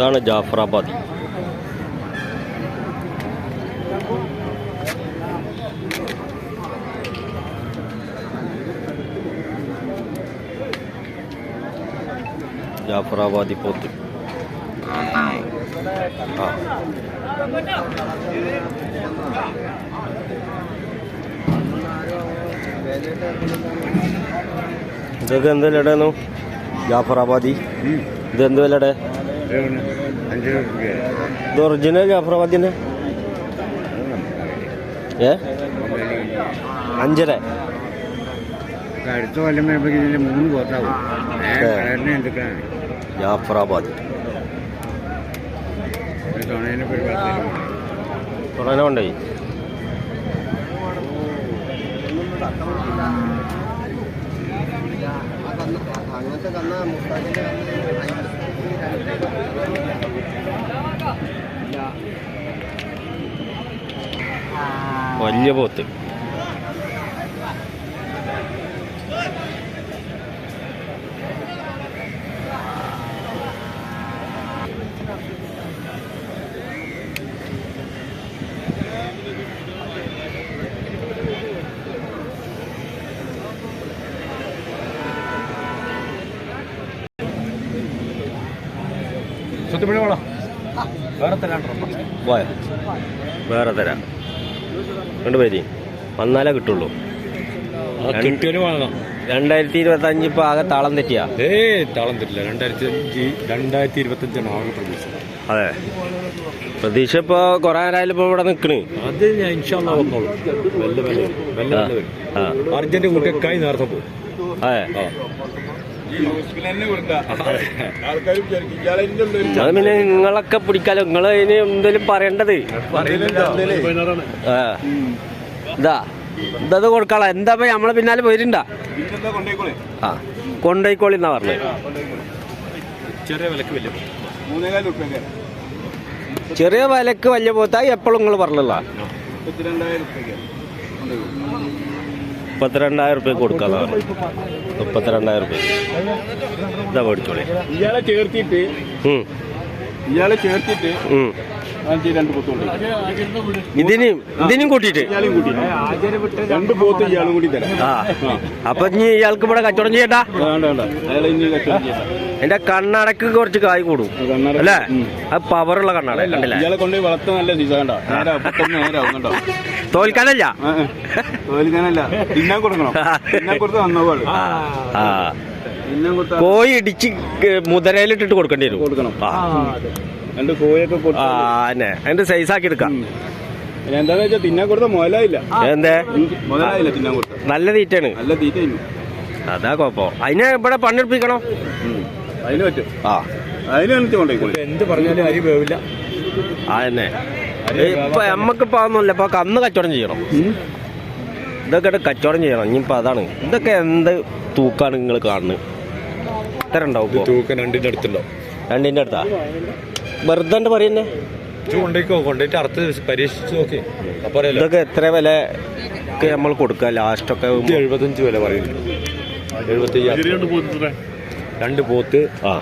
ഇതാണ് ജാഫറാബാദി. ജാഫറാബാദി പോത്ത്. ഇതൊക്കെ എന്ത് ജാഫറാബാദി. ഇത് എന്ത് വിലയുടെ? അഞ്ച് രൂപ ഇത് ഒറിജിനൽ ജാഫറാബാദിന്റെ ഏ? അഞ്ചര. അടുത്ത കൊല്ലം ഇതിന്റെ മൂന്ന് പോത്താവും. എന്തൊക്കെയാണ്? ജാഫറാബാദി തുണേനെ ഒരു പത്ത് രൂപ കുറേ വലിയ പോത്ത്. വേറെ പോയ? വേറെ തരാം. രണ്ട് പേര്. വന്നാലേ കിട്ടുള്ളൂ. രണ്ടായിരത്തി ഇരുപത്തി അഞ്ച് ഇപ്പൊ ആകെ താളം തെറ്റിയാ. ഏ താളം തെറ്റില്ല. രണ്ടായിരത്തി അഞ്ച് രണ്ടായിരത്തി ഇരുപത്തി അഞ്ചാണ് ആകെ പ്രതീക്ഷ. അതെ. പ്രതീക്ഷ ഇപ്പൊ കൊറേ നേരം ഇപ്പൊ ഇവിടെ നിക്കണ്. അത് ഞാൻ ഇൻഷാല്ല വന്നോളൂ. വെല്ല വെല്ല അർജന്റ് കുട്ടിയൊക്കെ നേരത്തെ പോകും. അതെ. അത് പിന്നെ നിങ്ങളൊക്കെ പിടിക്കാലോ. നിങ്ങൾ അതിന് എന്തേലും പറയേണ്ടത്? ആ. ഇതാ. ഇതത് കൊടുക്കാളാ. എന്താ പോയി നമ്മളെ പിന്നാലെ പോയിട്ടുണ്ടാ? ആ. കൊണ്ടോയിക്കോളി എന്നാ പറഞ്ഞത് ചെറിയ വിലക്ക് വലിയ ചെറിയ വിലക്ക് വലിയ പോത്താ. എപ്പോഴും നിങ്ങൾ പറഞ്ഞല്ല. മുപ്പത്തിരണ്ടായിരം റുപ്യ കൊടുക്കാന്ന് പറഞ്ഞു മുപ്പത്തിരണ്ടായിരം റുപ്യ ഇതാ മേടിച്ചോളെ. ഇയാളെ ചേർത്തിട്ട് ഇയാളെ ചേർത്തിട്ട്. അഞ്ച് രണ്ട് പോത്തുണ്ട് ഇതിനും ഇതിനും കൂട്ടിയിട്ട്? രണ്ട് പോത്ത് ഇയാളും കൂടി തരാം. ആ. അപ്പൊ ഇനി ഇയാൾക്ക് ഇവിടെ കച്ചവടം ചെയ്യട്ടാ എന്റെ കണ്ണടക്ക് കുറച്ച് കായ് കൂടും. അല്ലേ? അത് പവറുള്ള കണ്ണട കണ്ടില്ലേ? ഇയാളെ നല്ല സീസ കണ്ടോ? തോൽക്കാനല്ല. തോൽക്കാനല്ല. തിന്നാൻ കൊടുക്കണം. തിന്നാൻ കൊടുത്ത് വന്നോളൂ. ആ. കോഴി ഇടിച്ച് മുതലയിലിട്ടിട്ട് കൊടുക്കേണ്ടി വരും. കൊടുക്കണം. രണ്ട് കോയൊക്കെ ആ തന്നെ അതിന്റെ സൈസാക്കി എടുക്കാം. എന്താന്ന് വെച്ചാൽ തിന്നാൻ കൊടുത്ത മുതലായില്ല. എന്തേ? മുതലായില്ല തിന്നാൻ കൊടുത്ത. നല്ല തീറ്റാണ് നല്ല തീറ്റ അതാ കുഴപ്പം. അതിനെ ഇവിടെ പണിയെടുപ്പിക്കണം? അതിന് പറ്റും. ആ. അതിന് എനിക്ക് കൊണ്ടേക്കോളൂ എന്ത് പറഞ്ഞാലും അരി വേവില്ല. ആ തന്നെ ഇപ്പൊ നമ്മക്കിപ്പോ അതൊന്നുമില്ല. ഇപ്പൊ കന്ന് കച്ചവടം ചെയ്യണം. ഇതൊക്കെ കച്ചവടം ചെയ്യണം. ഇനിയിപ്പോ അതാണ്. ഇതൊക്കെ എന്ത് തൂക്കാണ് നിങ്ങൾ കാണുന്നത്? എത്ര ഉണ്ടാവും? തൂക്കം രണ്ടിന്റെ അടുത്തുണ്ടോ രണ്ടിന്റെ അടുത്താ? വെറുതെ ഉണ്ട് പറയുന്നേ? കൊണ്ടേക്കോ കൊണ്ടേറ്റ് അറുത്ത് പരീക്ഷിച്ച് നോക്കി. അപ്പൊ അറിയാലോ. ഇതൊക്കെ എത്ര വില നമ്മൾ കൊടുക്കുക ലാസ്റ്റ് ഒക്കെ ഇത് എഴുപത്തഞ്ച് വില പറയുന്നുണ്ട്. എഴുപത്തി രണ്ട് പോത്ത് ആ.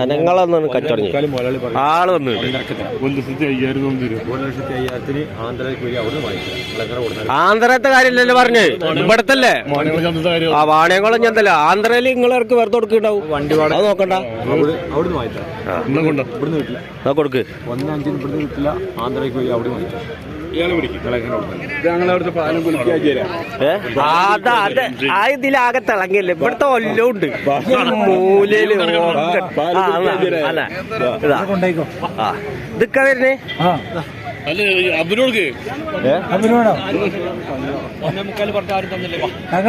അനങ്ങളൊന്നും കച്ചവടം ആൾ ആന്ധ്രത്തെ കാര്യമില്ലല്ലോ പറഞ്ഞേ. ഇവിടത്തല്ലേ? ആ വാണിയംകുളം ചെന്തല്ല ആന്ധ്രയിൽ നിങ്ങളിറക്ക് വെറുതെ കൊടുക്കുന്നുണ്ടാവും. വണ്ടി വാടക. നോക്കണ്ട. കൊടുക്ക്. ആന്ധ്രയ്ക്ക് അവിടെ ഇതിലാകെ തിളങ്ങിയല്ലേ? ഇവിടുത്തെ ഒല്ലുണ്ട് മൂലയിൽ ആ, അല്ല. ഇതാ. ആ. ഇതൊക്കെ വരുന്നേ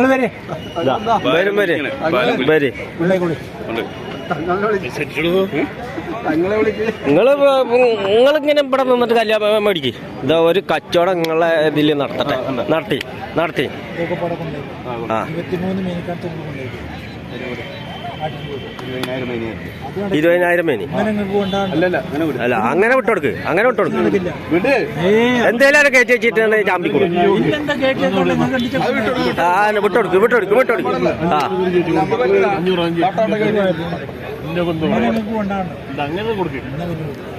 വരും. വരും വരും. ഞങ്ങളെ വിളിക്ക്. നിങ്ങൾ നിങ്ങളിങ്ങനെ ഇവിടെ നിന്നിട്ട് കല്യാണം മേടിക്ക്. ഇതാ ഒരു കച്ചവടം നിങ്ങളെ ഇതിൽ നടത്തട്ടെ. നടത്തി നടത്തി. ആ. ഇരുപതിനായിരം മേനി. അല്ല അങ്ങനെ വിട്ടോടുക്ക് അങ്ങനെ വിട്ടോടുക്ക്. വിട്. എന്തേലും കയറ്റി വെച്ചിട്ടാണ് ചാമ്പി ആ വിട്ടോടുക്ക് വിട്ടോടുക്ക് വിട്ടുകൊടുക്ക് ആ.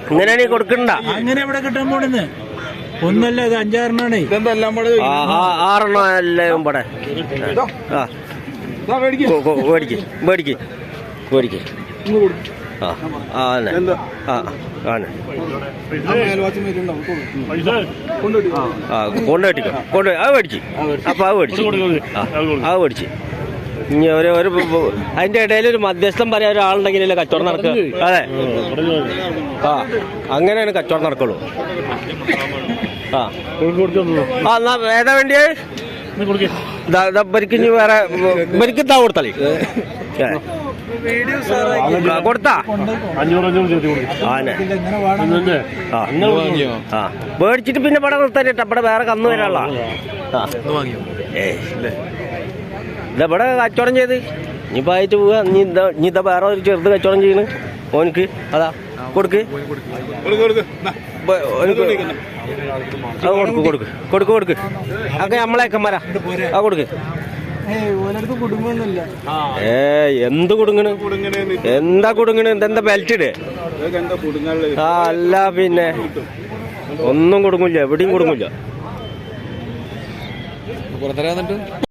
അങ്ങനെ കൊടുക്കണ്ട. അങ്ങനെ ഇവിടെ കിട്ടാൻ പോണെന്ന്? ഒന്നല്ല ഇത് അഞ്ചാറെണ്ണാണേ. ആറെണ്ണം എല്ലാം ഇവിടെ. ആ. മേടിക്ക്. മേടിക്ക്. ആ ആ എന്താ? ആ ആണ് ആ മേൽവാസി മേടിച്ചിട്ടുണ്ടാവും. കൊടു. പൈസ. കൊണ്ടുപോയി. ആ കൊണ്ട് കെട്ടിക്കോ കൊണ്ട് അത് മേടിച്ച്. അപ്പൊ അത് മേടിച്ച്. ആ അത് മേടിച്ച്. ഇനി ഒരു ഒരു അതിന്റെ ഇടയിൽ ഒരു മധ്യസ്ഥം പറയാൻ ഒരാളുണ്ടെങ്കിലല്ലേ കച്ചവടം നടക്കുക? അതെ. ആ അങ്ങനെയാണ് കച്ചവടം നടക്കുള്ളൂ. ആ. ആ എന്നാ ഏതാ ഇതാ ഇവർക്ക് ഇനി വേറെ ഇവർക്ക് ഇതാ കൊടുത്തളി. ഏ. ആ, കൊടുത്താ? അഞ്ഞൂറ് അഞ്ഞൂറ് ചേർത്ത് കൊടുക്കും. ആനെ ഇന്നെ ആ. ആ. മേടിച്ചിട്ട് പിന്നെ ഇവിടെ നിർത്താനിട്ട് ഇവിടെ വേറെ കന്നു വരാനുള്ള. ആ ഏയ് ഇതാ ഇവിടെ കച്ചവടം ചെയ്ത്. ഇനിയിപ്പോ ആയിട്ട് പോവാ. നീ ഇതാ നീ ഇതാ വേറെ ഒരു ചെറുത് കച്ചവടം ചെയ്യണ്. ഓനക്ക്. അതാ. കൊടുക്ക്. അത് കൊടുക്ക് കൊടുക്ക്. കൊടുക്ക് കൊടുക്ക്. അതൊക്കെ നമ്മളേക്കന്മാരാ ആ കൊടുക്ക്. ഏ എന്ത് കുടുങ്ങണ്? കുടുങ്ങണേ എന്താ കുടുങ്ങണ്? ഇതെന്താ ബെൽറ്റ് ഇടേ? ആ അല്ല പിന്നെ. ഒന്നും കൊടുങ്ങില്ല എവിടെയും കൊടുങ്ങില്ല.